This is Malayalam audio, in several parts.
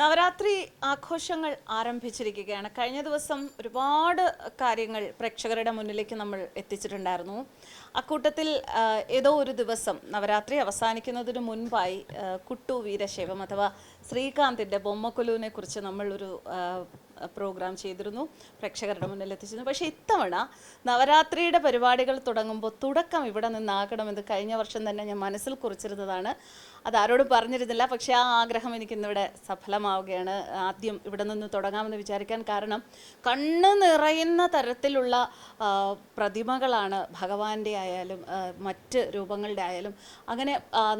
നവരാത്രി ആഘോഷങ്ങൾ ആരംഭിച്ചിരിക്കുകയാണ്. കഴിഞ്ഞ ദിവസം ഒരുപാട് കാര്യങ്ങൾ പ്രേക്ഷകരുടെ മുന്നിലേക്ക് നമ്മൾ എത്തിച്ചിട്ടുണ്ടായിരുന്നു. അക്കൂട്ടത്തിൽ ഏതോ ഒരു ദിവസം നവരാത്രി അവസാനിക്കുന്നതിന് മുൻപായി കുട്ടു വീരശൈവം അഥവാ ശ്രീകാന്തിന്റെ ബൊമ്മക്കൊലുവിനെ കുറിച്ച് നമ്മളൊരു പ്രോഗ്രാം ചെയ്തിരുന്നു. പ്രേക്ഷകരുടെ മുന്നിൽ എത്തിച്ചിരുന്നു. പക്ഷേ ഇത്തവണ നവരാത്രിയുടെ പരിപാടികൾ തുടങ്ങുമ്പോൾ തുടക്കം ഇവിടെ നിന്നാകണമെന്ന് കഴിഞ്ഞ വർഷം തന്നെ ഞാൻ മനസ്സിൽ കുറിച്ചിരുന്നതാണ്. അത് ആരോടും പറഞ്ഞിരുന്നില്ല. പക്ഷെ ആ ആഗ്രഹം എനിക്ക് ഇന്നിവിടെ സഫലമാവുകയാണ്. ആദ്യം ഇവിടെ നിന്ന് തുടങ്ങാമെന്ന് വിചാരിക്കാൻ കാരണം കണ്ണ് നിറയുന്ന തരത്തിലുള്ള പ്രതിമകളാണ് ഭഗവാന്റെ ആയാലും മറ്റ് രൂപങ്ങളുടെ ആയാലും. അങ്ങനെ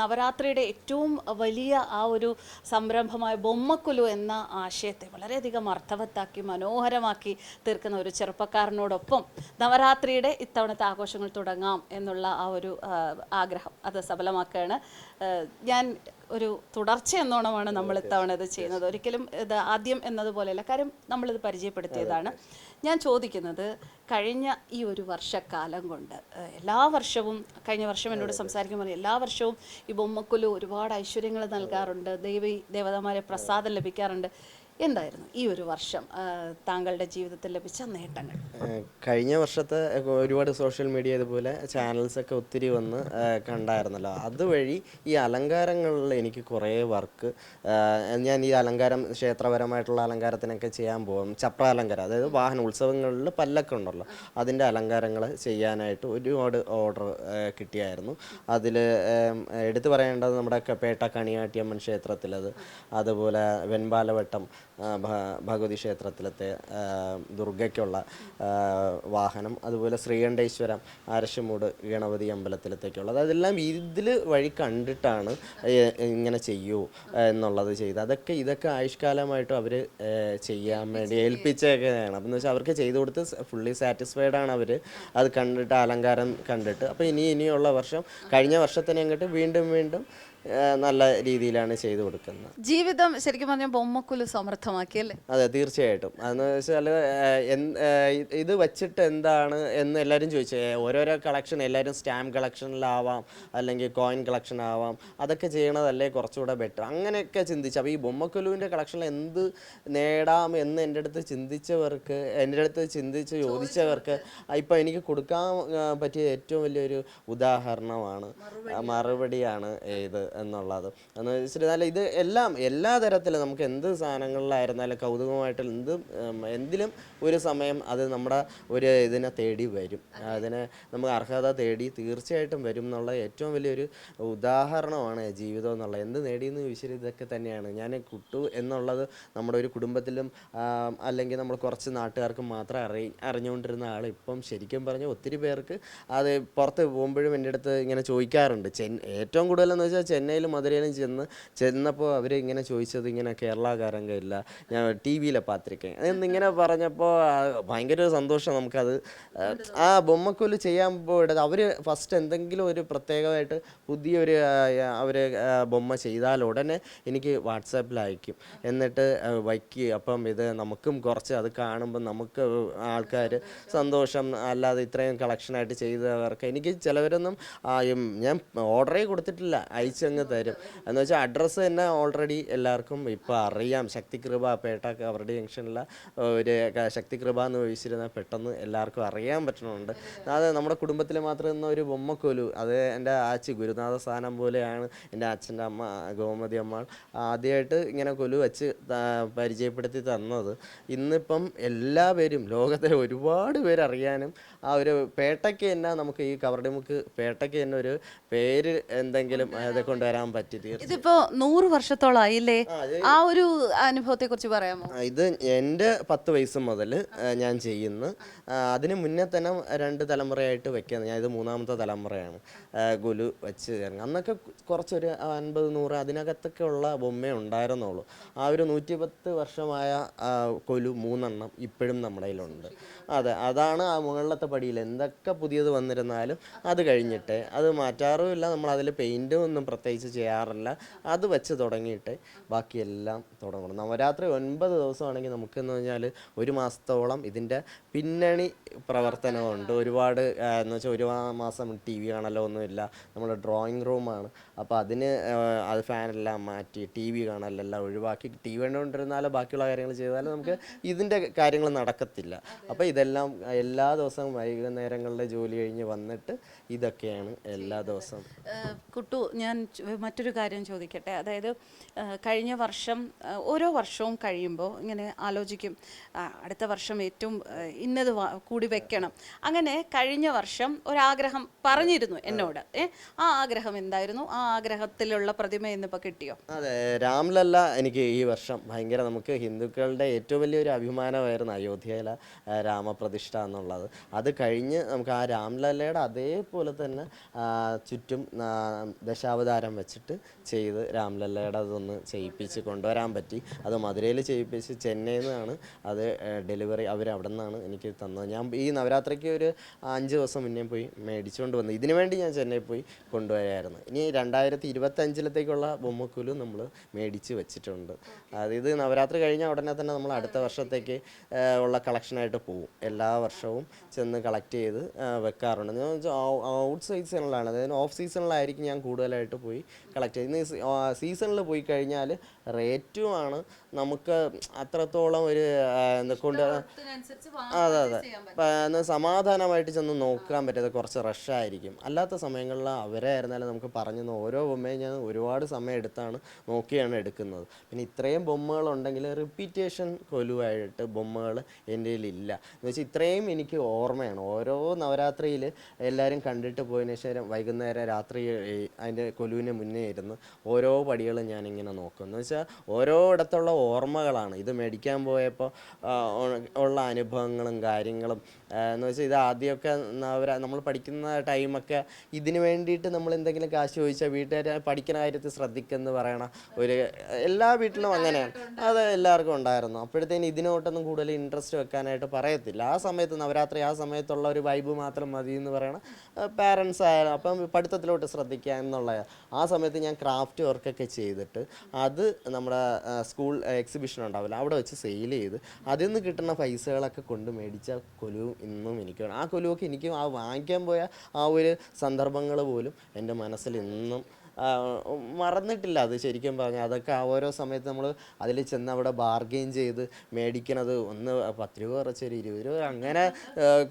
നവരാത്രിയുടെ ഏറ്റവും വലിയ ആ ഒരു സംരംഭമായ ബൊമ്മക്കുലു എന്ന ആശയത്തെ വളരെയധികം അർത്ഥവത്താക്കി മനോഹരമാക്കി തീർക്കുന്ന ഒരു ചെറുപ്പക്കാരനോടൊപ്പം നവരാത്രിയുടെ ഇത്തവണത്തെ ആഘോഷങ്ങൾ തുടങ്ങാം എന്നുള്ള ആ ഒരു ആഗ്രഹം. അത് സഫലമാക്കുകയാണ്. ഞാൻ ഒരു തുടർച്ച എന്നോണമാണ് നമ്മൾ ഇത്തവണ ഇത് ചെയ്യുന്നത്. ഒരിക്കലും ഇത് ആദ്യം എന്നതുപോലെയല്ല. കാര്യം നമ്മളിത് പരിചയപ്പെടുത്തിയതാണ്. ഞാൻ ചോദിക്കുന്നത് കഴിഞ്ഞ ഈ ഒരു വർഷക്കാലം കൊണ്ട് എല്ലാ വർഷവും കഴിഞ്ഞ വർഷം എന്നോട് സംസാരിക്കുമ്പോൾ എല്ലാ വർഷവും ഈ ബൊമ്മക്കുലു ഒരുപാട് ഐശ്വര്യങ്ങൾ നൽകാറുണ്ട്. ദേവി ദേവതമാരെ പ്രസാദം ലഭിക്കാറുണ്ട്. എന്തായിരുന്നു ഈ ഒരു വർഷം താങ്കളുടെ ജീവിതത്തിൽ ലഭിച്ച നേട്ടങ്ങൾ? കഴിഞ്ഞ വർഷത്തെ ഒരുപാട് സോഷ്യൽ മീഡിയ ഇതുപോലെ ചാനൽസൊക്കെ ഒത്തിരി വന്ന് കണ്ടായിരുന്നല്ലോ. അതുവഴി ഈ അലങ്കാരങ്ങളിൽ എനിക്ക് കുറേ വർക്ക് ഞാൻ ഈ അലങ്കാരം ക്ഷേത്രപരമായിട്ടുള്ള അലങ്കാരത്തിനൊക്കെ ചെയ്യാൻ പോകും. ചപ്ര അലങ്കാരം അതായത് വാഹന ഉത്സവങ്ങളിൽ പല്ലൊക്കെ ഉണ്ടല്ലോ. അതിന്റെ അലങ്കാരങ്ങൾ ചെയ്യാനായിട്ട് ഒരുപാട് ഓർഡർ കിട്ടിയായിരുന്നു. അതിൽ എടുത്തു പറയേണ്ടത് നമ്മുടെ പേട്ട കണിയാട്ടിയമ്മൻ ക്ഷേത്രത്തിലത് അതുപോലെ വെൺപാലവട്ടം ഭഗവതി ക്ഷേത്രത്തിലത്തെ ദുർഗയ്ക്കുള്ള വാഹനം അതുപോലെ ശ്രീകണ്ഠേശ്വരം അരശുമൂട് ഗണപതി അമ്പലത്തിലത്തേക്കുള്ളത് അതെല്ലാം ഇതിൽ വഴി കണ്ടിട്ടാണ് ഇങ്ങനെ ചെയ്യൂ എന്നുള്ളത് ചെയ്ത്. അതൊക്കെ ഇതൊക്കെ ആയുഷ്കാലമായിട്ടും അവർ ചെയ്യാൻ വേണ്ടി ഏൽപ്പിച്ചേക്കുന്നതാണ് അപ്പം എന്ന് വെച്ചാൽ അവർക്ക് ചെയ്തു കൊടുത്ത് ഫുള്ളി സാറ്റിസ്ഫൈഡ് ആണ് അവർ അത് കണ്ടിട്ട് അലങ്കാരം കണ്ടിട്ട്. അപ്പോൾ ഇനി ഇനിയുള്ള വർഷം കഴിഞ്ഞ വർഷത്തിനെ അങ്ങോട്ട് വീണ്ടും വീണ്ടും നല്ല രീതിയിലാണ് ചെയ്തു കൊടുക്കുന്നത്. ജീവിതം ശരിക്കും പറഞ്ഞാൽ ബൊമ്മക്കുലു സമൃദ്ധമാക്കി അല്ലേ? അതെ തീർച്ചയായിട്ടും. അതെന്ന് വെച്ചാൽ ഇത് വെച്ചിട്ട് എന്താണ് എന്ന് എല്ലാവരും ചോദിച്ചു. ഓരോരോ കളക്ഷൻ എല്ലാവരും സ്റ്റാമ്പ് കളക്ഷനിലാവാം അല്ലെങ്കിൽ കോയിൻ കളക്ഷൻ ആവാം അതൊക്കെ ചെയ്യണതല്ലേ കുറച്ചുകൂടെ ബെറ്റർ. അങ്ങനെയൊക്കെ ചിന്തിച്ചു അപ്പോൾ ഈ ബൊമ്മക്കുലുവിന്റെ കളക്ഷനിൽ എന്ത് നേടാം എന്ന് എന്റെ അടുത്ത് ചിന്തിച്ചവർക്ക് എന്റെ അടുത്ത് ചിന്തിച്ച് ചോദിച്ചവർക്ക് ഇപ്പം എനിക്ക് കൊടുക്കാൻ പറ്റിയ ഏറ്റവും വലിയൊരു ഉദാഹരണമാണ് മറുപടിയാണ് ഇത് എന്നുള്ളത്. എന്ന് വെച്ചിരുന്നാൽ ഇത് എല്ലാം എല്ലാ തരത്തിലും നമുക്ക് എന്ത് സാധനങ്ങളിലായിരുന്നാലും കൗതുകമായിട്ട് എന്ത് എന്തിലും ഒരു സമയം അത് നമ്മുടെ ഒരു ഇതിനെ തേടി വരും. അതിനെ നമുക്ക് അർഹത തേടി തീർച്ചയായിട്ടും വരും എന്നുള്ള ഏറ്റവും വലിയൊരു ഉദാഹരണമാണ് ജീവിതം എന്നുള്ളത്. എന്ത് നേടിയെന്ന് ചോദിച്ചാൽ ഇതൊക്കെ തന്നെയാണ്. ഞാൻ കുട്ടു എന്നുള്ളത് നമ്മുടെ ഒരു കുടുംബത്തിലും അല്ലെങ്കിൽ നമ്മൾ കുറച്ച് നാട്ടുകാർക്ക് മാത്രം അറി അറിഞ്ഞുകൊണ്ടിരുന്ന ആൾ ഇപ്പം ശരിക്കും പറഞ്ഞാൽ ഒത്തിരി പേർക്ക് അത് പുറത്ത് പോകുമ്പോഴും എന്റെ അടുത്ത് ഇങ്ങനെ ചോദിക്കാറുണ്ട്. ചെൻ ഏറ്റവും കൂടുതലെന്ന് വെച്ചാൽ ചെന്നൈയിലും മധുരയിലും ചെന്ന് ചെന്നപ്പോൾ അവർ ഇങ്ങനെ ചോദിച്ചത് ഇങ്ങനെ കേരളകാരങ്ക ഇല്ല ഞാൻ ടി വിയിലെ പാത്രിക്ക എന്നിങ്ങനെ പറഞ്ഞപ്പോൾ ഭയങ്കര ഒരു സന്തോഷം നമുക്കത്. ആ, ആ ബൊമ്മക്കൊൽ ചെയ്യാൻ പോയിട്ട് അവർ ഫസ്റ്റ് എന്തെങ്കിലും ഒരു പ്രത്യേകമായിട്ട് പുതിയൊരു അവർ ബൊമ്മ ചെയ്താൽ ഉടനെ എനിക്ക് വാട്സാപ്പിൽ അയക്കും. എന്നിട്ട് വയ്ക്കുക അപ്പം ഇത് നമുക്കും കുറച്ച് അത് കാണുമ്പോൾ നമുക്ക് ആൾക്കാർ സന്തോഷം അല്ലാതെ ഇത്രയും കളക്ഷനായിട്ട് ചെയ്തവർക്ക് എനിക്ക് ചിലവരൊന്നും ഞാൻ ഓർഡറേ കൊടുത്തിട്ടില്ല. അയച്ചങ്ങ് തരും. എന്ന് വെച്ചാൽ അഡ്രസ്സ് തന്നെ ഓൾറെഡി എല്ലാവർക്കും ഇപ്പോൾ അറിയാം. ശക്തികൃപ പേട്ട അവരുടെ ജംഗ്ഷനിലെ ഒരു ശക്തികൃപ ശക്തി കൃപ എന്ന് ചോദിച്ചിരുന്നാൽ പെട്ടെന്ന് എല്ലാവർക്കും അറിയാൻ പറ്റുന്നുണ്ട് അത് നമ്മുടെ കുടുംബത്തിൽ മാത്രം ഇന്ന് ഒരു ബൊമ്മക്കൊലു. അത് എന്റെ ആച്ചി ഗുരുനാഥ സ്ഥാനം പോലെയാണ് എന്റെ അച്ഛന്റെ അമ്മ ഗോമതി അമ്മ ആദ്യമായിട്ട് ഇങ്ങനെ കൊലു വെച്ച് പരിചയപ്പെടുത്തി തന്നത്. ഇന്നിപ്പം എല്ലാവരും ലോകത്തെ ഒരുപാട് പേര് അറിയാനും ആ ഒരു പേട്ടയ്ക്ക് തന്നെ നമുക്ക് ഈ കവറടിമുക്ക് പേട്ടയ്ക്ക് തന്നെ ഒരു പേര് എന്തെങ്കിലും അത് കൊണ്ടുവരാൻ പറ്റി തീർച്ചയായും. ഇതിപ്പോ നൂറ് വർഷത്തോളായില്ലേ ആ ഒരു അനുഭവത്തെ കുറിച്ച് പറയാമോ ഇത് എന്റെ പത്ത് വയസ്സ് മുതൽ ഞാൻ ചെയ്യുന്നു. അതിന് മുന്നേ തന്നെ രണ്ട് തലമുറയായിട്ട് വെക്കുന്നത് ഞാൻ ഇത് മൂന്നാമത്തെ തലമുറയാണ് ആ, ഗുലു വെച്ച് ചേർന്ന് അന്നൊക്കെ കുറച്ചൊരു അൻപത് നൂറ് അതിനകത്തൊക്കെ ഉള്ള ബൊമ്മേ ഉണ്ടായിരുന്നുള്ളൂ. ആ ഒരു നൂറ്റി പത്ത് വർഷമായ ആ, കൊലു മൂന്നെണ്ണം ഇപ്പോഴും നമ്മുടെ കയ്യിലുണ്ട്. അതെ അതാണ് ആ മുകളിലത്തെ പടിയിൽ എന്തൊക്കെ പുതിയത് വന്നിരുന്നാലും അത് കഴിഞ്ഞിട്ട്. അത് മാറ്റാറുമില്ല നമ്മൾ അതിൽ പെയിന്റും ഒന്നും പ്രത്യേക പ്രത്യേകിച്ച് ചെയ്യാറില്ല. അത് വെച്ച് തുടങ്ങിയിട്ട് ബാക്കിയെല്ലാം തുടങ്ങണം. നവരാത്രി ഒൻപത് ദിവസമാണെങ്കിൽ നമുക്കെന്ന് പറഞ്ഞാൽ ഒരു മാസത്തോളം ഇതിന്റെ പിന്നണി പ്രവർത്തനമുണ്ട്. ഒരുപാട് എന്ന് വെച്ചാൽ ഒരു മാസം ടി വി കാണലോ ഒന്നുമില്ല. നമ്മുടെ ഡ്രോയിങ് റൂമാണ്. അപ്പോൾ അതിന് അത് ഫാനെല്ലാം മാറ്റി ടി വി കാണലെല്ലാം ഒഴിവാക്കി ടി വി കണ്ടുകൊണ്ടിരുന്നാലോ ബാക്കിയുള്ള കാര്യങ്ങൾ ചെയ്താലും നമുക്ക് ഇതിന്റെ കാര്യങ്ങൾ നടക്കത്തില്ല. അപ്പോൾ ഇതെല്ലാം എല്ലാ ദിവസവും വൈകുന്നേരങ്ങളിലെ ജോലി കഴിഞ്ഞ് വന്നിട്ട് ഇതൊക്കെയാണ് എല്ലാ ദിവസവും. കുട്ടു ഞാൻ മറ്റൊരു കാര്യം ചോദിക്കട്ടെ. അതായത് കഴിഞ്ഞ വർഷം ഓരോ വർഷവും കഴിയുമ്പോൾ ഇങ്ങനെ ആലോചിക്കും അടുത്ത വർഷം ഏറ്റവും ഇന്നത് കൂടി വെക്കണം. അങ്ങനെ കഴിഞ്ഞ വർഷം ഒരാഗ്രഹം പറഞ്ഞിരുന്നു എന്നോട്. ഏ ആ ആഗ്രഹം എന്തായിരുന്നു? ആ ആഗ്രഹത്തിലുള്ള പ്രതിമ ഇന്നിപ്പോൾ കിട്ടിയോ? അതെ രാംലല്ല എനിക്ക് ഈ വർഷം ഭയങ്കര നമുക്ക് ഹിന്ദുക്കളുടെ ഏറ്റവും വലിയൊരു അഭിമാനമായിരുന്നു അയോധ്യയിലെ രാമപ്രതിഷ്ഠ എന്നുള്ളത്. അത് കഴിഞ്ഞ് നമുക്ക് ആ രാംലല്ലയുടെ അതേപോലെ തന്നെ ചുറ്റും ആ, ദശാവതാരം വെച്ചിട്ട് ചെയ്ത് രാംലല്ലയുടെ അതൊന്ന് ചെയ്യിപ്പിച്ച് കൊണ്ടുവരാൻ പറ്റി. അത് മധുരയിൽ ചെയ്യിപ്പിച്ച് ചെന്നൈയിൽ നിന്നാണ് അത് ഡെലിവറി അവർ അവിടെ നിന്നാണ് എനിക്ക് തന്നത്. ഞാൻ ഈ നവരാത്രിക്ക് ഒരു അഞ്ച് ദിവസം മുന്നേ പോയി മേടിച്ചുകൊണ്ട് വന്നു ഇതിനു വേണ്ടി ഞാൻ ചെന്നൈ പോയി കൊണ്ടുവരായിരുന്നു. ഇനി രണ്ടായിരത്തി ഇരുപത്തഞ്ചിലത്തേക്കുള്ള ബൊമ്മക്കുലും നമ്മൾ മേടിച്ച് വെച്ചിട്ടുണ്ട്. അത് ഇത് നവരാത്രി കഴിഞ്ഞ ഉടനെ തന്നെ നമ്മൾ അടുത്ത വർഷത്തേക്ക് ഉള്ള കളക്ഷനായിട്ട് പോകും എല്ലാ വർഷവും ചെന്ന് കളക്ട് ചെയ്ത് വെക്കാറുണ്ട്. ഔട്ട് സീസണിലാണ്. അതായത് ഓഫ് സീസണിലായിരിക്കും ഞാൻ കൂടുതലായിട്ട് പോയി കളക്ട് ചെയ്യുന്നത് സീസണിൽ പോയി കഴിഞ്ഞാൽ റേറ്റുമാണ് നമുക്ക് അത്രത്തോളം ഒരു എന്താ കൊണ്ട് അതെ അതെ. സമാധാനമായിട്ട് ചെന്ന് നോക്കാൻ പറ്റാതെ കുറച്ച് റഷായിരിക്കും അല്ലാത്ത സമയങ്ങളിൽ അവരെ ആയിരുന്നാലും നമുക്ക് പറഞ്ഞു തന്ന. ഓരോ ബൊമ്മയും ഞാൻ ഒരുപാട് സമയം എടുത്താണ് നോക്കിയാണ് എടുക്കുന്നത്. പിന്നെ ഇത്രയും ബൊമ്മകളുണ്ടെങ്കിൽ റിപ്പീറ്റേഷൻ കൊലുവായിട്ട് ബൊമ്മകൾ എന്റെ ഇല്ല. എന്ന് വെച്ചാൽ ഇത്രയും എനിക്ക് ഓർമ്മയാണ്. ഓരോ നവരാത്രിയിൽ എല്ലാവരും കണ്ടിട്ട് പോയതിനു ശേഷം വൈകുന്നേരം രാത്രി അതിന്റെ കൊലുവിന് മുന്നേ ഇരുന്ന് ഓരോ പടികളും ഞാനിങ്ങനെ നോക്കും എന്ന് വെച്ചാൽ ഓരോ ഇടത്തുള്ള ഓർമ്മകളാണ്. ഇത് മേടിക്കാൻ പോയപ്പോൾ ഉള്ള അനുഭവങ്ങളും കാര്യങ്ങളും എന്ന് വെച്ചാൽ ഇത് ആദ്യമൊക്കെ നമ്മൾ പഠിക്കുന്ന ടൈമൊക്കെ ഇതിന് വേണ്ടിയിട്ട് നമ്മൾ എന്തെങ്കിലും കാശ് ചോദിച്ചാൽ വീട്ടുകാർ പഠിക്കുന്ന കാര്യത്തിൽ ശ്രദ്ധിക്കുമെന്ന് പറയണ ഒരു എല്ലാ വീട്ടിലും അങ്ങനെയാണ്. അത് എല്ലാവർക്കും ഉണ്ടായിരുന്നു. അപ്പോഴത്തേന് ഇതിനോട്ടൊന്നും കൂടുതൽ ഇൻട്രസ്റ്റ് വെക്കാനായിട്ട് പറയത്തില്ല. ആ സമയത്ത് നവരാത്രി ആ സമയത്തുള്ള ഒരു വൈബ് മാത്രം മതി എന്ന് പറയണം പാരൻസ് ആയാലും അപ്പം പഠിത്തത്തിലോട്ട് ശ്രദ്ധിക്കുക എന്നുള്ള ആ സമയത്ത് ഞാൻ ക്രാഫ്റ്റ് വർക്കൊക്കെ ചെയ്തിട്ട് അത് നമ്മുടെ സ്കൂൾ എക്സിബിഷൻ ഉണ്ടാവില്ല അവിടെ വെച്ച് സെയിൽ ചെയ്ത് അതിൽ നിന്ന് കിട്ടുന്ന പൈസകളൊക്കെ കൊണ്ട് മേടിച്ച കൊലുവും ഇന്നും എനിക്ക് ആ കൊലുവൊക്കെ എനിക്ക് ആ വാങ്ങിക്കാൻ പോയ ആ ഒരു സന്ദർഭങ്ങൾ പോലും എന്റെ മനസ്സിൽ ഇന്നും മറന്നിട്ടില്ല അത് ശരിക്കും പറഞ്ഞാൽ അതൊക്കെ ആ ഓരോ സമയത്ത് നമ്മൾ അതിൽ ചെന്ന് അവിടെ ബാർഗെയിൻ ചെയ്ത് മേടിക്കണത് ഒന്ന് പത്ത് രൂപ കുറച്ച് ഒരു ഇരുപത് രൂപ അങ്ങനെ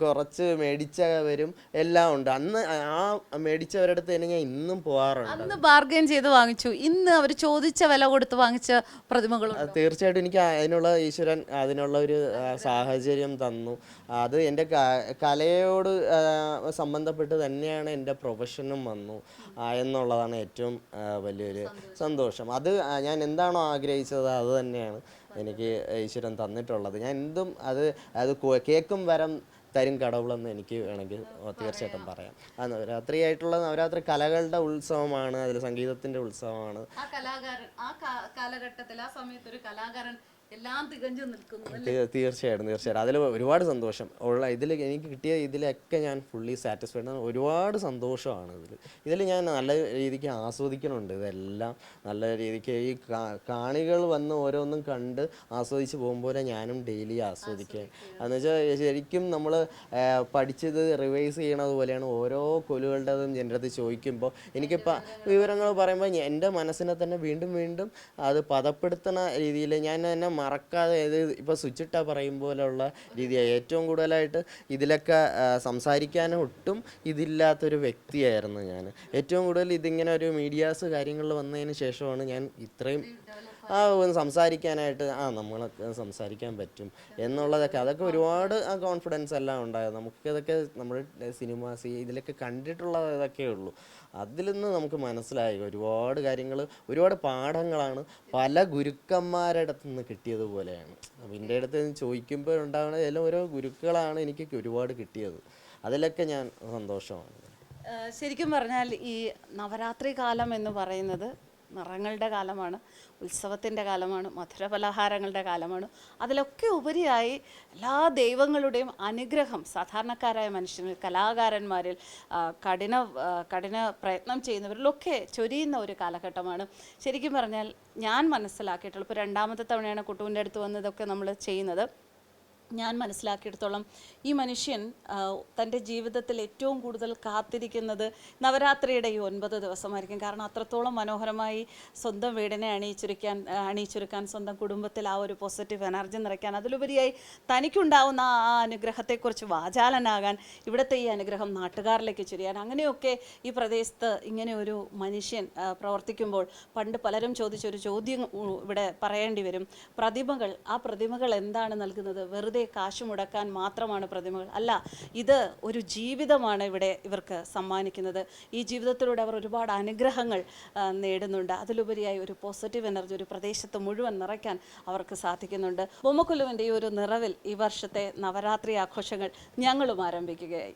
കുറച്ച് മേടിച്ചവരും എല്ലാം ഉണ്ട്. അന്ന് ആ മേടിച്ചവരുടെ അടുത്ത് തന്നെ ഞാൻ ഇന്നും പോകാറുണ്ട് അന്ന് ബാർഗെയിൻ ചെയ്ത് വാങ്ങിച്ചു. ഇന്ന് അവർ ചോദിച്ച വില കൊടുത്ത് വാങ്ങിച്ച പ്രതിമകളും അത് തീർച്ചയായിട്ടും എനിക്ക് അതിനുള്ള ഈശ്വരൻ അതിനുള്ള ഒരു സാഹചര്യം തന്നു. അത് എന്റെ കലയോട് സംബന്ധപ്പെട്ട് തന്നെയാണ് എന്റെ പ്രൊഫഷനും വന്നു എന്നുള്ളതാണ് ഏറ്റവും ആ, വലിയൊരു സന്തോഷം. അത് ഞാൻ എന്താണോ ആഗ്രഹിച്ചത് അത് തന്നെയാണ് എനിക്ക് ഈശ്വരൻ തന്നിട്ടുള്ളത്. ഞാൻ എന്തും അത് അത് കേക്കും വരം തരും കടവുളെന്ന് എനിക്ക് വേണമെങ്കിൽ തീർച്ചയായിട്ടും പറയാം. ആ നവരാത്രി ആയിട്ടുള്ള നവരാത്രി കലകളുടെ ഉത്സവമാണ് അതിൽ സംഗീതത്തിന്റെ ഉത്സവമാണ്. ആ കലാകാരൻ ആ കാലഘട്ടത്തിൽ ആ സമയത്ത് ഒരു കലാകാരൻ എല്ലാം തികഞ്ഞു നിൽക്കുന്നു തീർച്ചയായിട്ടും തീർച്ചയായിട്ടും. അതിൽ ഒരുപാട് സന്തോഷം. ഉള്ള ഇതിൽ എനിക്ക് കിട്ടിയ ഇതിലൊക്കെ ഞാൻ ഫുള്ളി സാറ്റിസ്ഫൈഡ് ആണ്. ഒരുപാട് സന്തോഷമാണ് ഇതിൽ ഇതിൽ ഞാൻ നല്ല രീതിക്ക് ആസ്വദിക്കണുണ്ട് ഇതെല്ലാം. നല്ല രീതിക്ക് ഈ കാണികൾ വന്ന് ഓരോന്നും കണ്ട് ആസ്വദിച്ച് പോകുമ്പോൾ ഞാനും ഡെയിലി ആസ്വദിക്കുക. എന്ന് വെച്ചാൽ ശരിക്കും നമ്മൾ പഠിച്ചത് റിവൈസ് ചെയ്യണത് പോലെയാണ് ഓരോ കൊലുകളുടേതും എന്റെ അടുത്ത് ചോദിക്കുമ്പോൾ എനിക്കിപ്പോൾ വിവരങ്ങൾ പറയുമ്പോൾ എന്റെ മനസ്സിനെ തന്നെ വീണ്ടും വീണ്ടും അത് പദപ്പെടുത്തുന്ന രീതിയിൽ ഞാൻ തന്നെ മറക്കാതെ ഇത് ഇപ്പോൾ സ്വിച്ചിട്ട പറയും പോലെയുള്ള രീതിയാണ് ഏറ്റവും കൂടുതലായിട്ട് ഇതിലൊക്കെ സംസാരിക്കാനും ഒട്ടും ഇതില്ലാത്തൊരു വ്യക്തിയായിരുന്നു ഞാൻ ഏറ്റവും കൂടുതൽ ഇതിങ്ങനെ ഒരു മീഡിയാസ് കാര്യങ്ങളിൽ വന്നതിന് ശേഷമാണ് ഞാൻ ഇത്രയും ആ സംസാരിക്കാനായിട്ട്. ആ നമ്മളൊക്കെ സംസാരിക്കാൻ പറ്റും എന്നുള്ളതൊക്കെ. അതൊക്കെ ഒരുപാട് ആ കോൺഫിഡൻസ് എല്ലാം ഉണ്ടായത് നമുക്കതൊക്കെ നമ്മൾ സിനിമ സി ഇതിലൊക്കെ കണ്ടിട്ടുള്ള ഇതൊക്കെ അതിൽ നിന്ന് നമുക്ക് മനസ്സിലായി ഒരുപാട് കാര്യങ്ങൾ ഒരുപാട് പാഠങ്ങളാണ് പല ഗുരുക്കന്മാരുടെ അടുത്ത് നിന്ന് കിട്ടിയതുപോലെയാണ് എന്റെ അടുത്ത് ചോദിക്കുമ്പോൾ ഉണ്ടാകുന്ന എല്ലാം ഓരോ ഗുരുക്കളാണ് എനിക്ക് ഒരുപാട് കിട്ടിയത്. അതിലൊക്കെ ഞാൻ സന്തോഷമാണ്. ശരിക്കും പറഞ്ഞാൽ ഈ നവരാത്രി കാലം എന്ന് പറയുന്നത് നിറങ്ങളുടെ കാലമാണ് ഉത്സവത്തിന്റെ കാലമാണ് മധുര പലഹാരങ്ങളുടെ കാലമാണ്. അതിലൊക്കെ ഉപരിയായി എല്ലാ ദൈവങ്ങളുടെയും അനുഗ്രഹം സാധാരണക്കാരായ മനുഷ്യരിൽ കലാകാരന്മാരിൽ കഠിന കഠിന പ്രയത്നം ചെയ്യുന്നവരിലൊക്കെ ചൊരിയുന്ന ഒരു കാലഘട്ടമാണ്. ശരിക്കും പറഞ്ഞാൽ ഞാൻ മനസ്സിലാക്കിയിട്ടുള്ള ഇപ്പോൾ രണ്ടാമത്തെ തവണയാണ് കുട്ടുവിന്റെ അടുത്ത് വന്നതൊക്കെ നമ്മൾ ചെയ്യുന്നത്. ഞാൻ മനസ്സിലാക്കിയെടുത്തോളം ഈ മനുഷ്യൻ തന്റെ ജീവിതത്തിൽ ഏറ്റവും കൂടുതൽ കാത്തിരിക്കുന്നത് നവരാത്രിയുടെ ഈ ഒൻപത് ദിവസമായിരിക്കും. കാരണം അത്രത്തോളം മനോഹരമായി സ്വന്തം വീടിനെ അണിയിച്ചൊരുക്കാൻ അണിയിച്ചൊരുക്കാൻ സ്വന്തം കുടുംബത്തിൽ ആ ഒരു പോസിറ്റീവ് എനർജി നിറയ്ക്കാൻ അതിലുപരിയായി തനിക്കുണ്ടാവുന്ന ആ അനുഗ്രഹത്തെക്കുറിച്ച് വാചാലനാകാൻ ഇവിടുത്തെ ഈ അനുഗ്രഹം നാട്ടുകാരിലേക്ക് ചുരിയാൻ അങ്ങനെയൊക്കെ ഈ പ്രദേശത്ത് ഇങ്ങനെ ഒരു മനുഷ്യൻ പ്രവർത്തിക്കുമ്പോൾ പണ്ട് പലരും ചോദിച്ചൊരു ചോദ്യം ഇവിടെ പറയേണ്ടി വരും. പ്രതിമകൾ ആ പ്രതിമകൾ എന്താണ് നൽകുന്നത്? വെറുതെ കാശ് മുടക്കാൻ മാത്രമാണ് പ്രതിമകൾ. അല്ല ഇത് ഒരു ജീവിതമാണ് ഇവിടെ ഇവർക്ക് സമ്മാനിക്കുന്നത്. ഈ ജീവിതത്തിലൂടെ അവർ ഒരുപാട് അനുഗ്രഹങ്ങൾ നേടുന്നുണ്ട്. അതിലുപരിയായി ഒരു പോസിറ്റീവ് എനർജി ഒരു പ്രദേശത്ത് മുഴുവൻ നിറയ്ക്കാൻ അവർക്ക് സാധിക്കുന്നുണ്ട്. ബൊമ്മക്കുലുവിന്റെ ഈ ഒരു നിറവിൽ ഈ വർഷത്തെ നവരാത്രി ആഘോഷങ്ങൾ ഞങ്ങളും ആരംഭിക്കുകയായി.